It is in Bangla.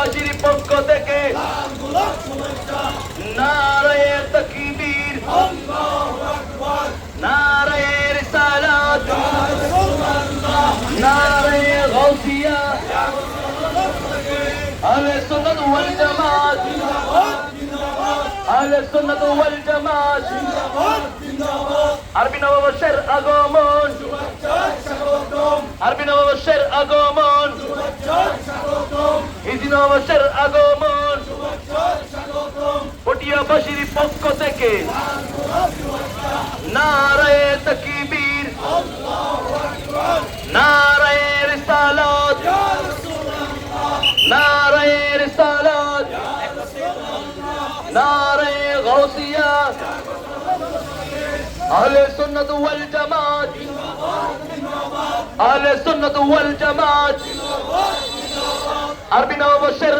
পটিয়াবাসীর পক্ষ থেকে। নারায়ের তকবীর। নারায়ের সালাত। নারায় গৌসিয়া আহলে ওয়াল জামাত। ওয়াল জামাত। আরবি নববর্ষের আগমন। আরবি নববর্ষের আগমন। নববর্ষের আগমন। পটিয়াবাসীর পক্ষ থেকে নারায় তকবীর। নারায়ের সালাত। নারায়ের সালাত। নারায় গৌসিয়া আহলে সুন্নাত ওয়াল জামাত। আহলে সুন্নাত ওয়াল জামাত। আরবি নববর্ষের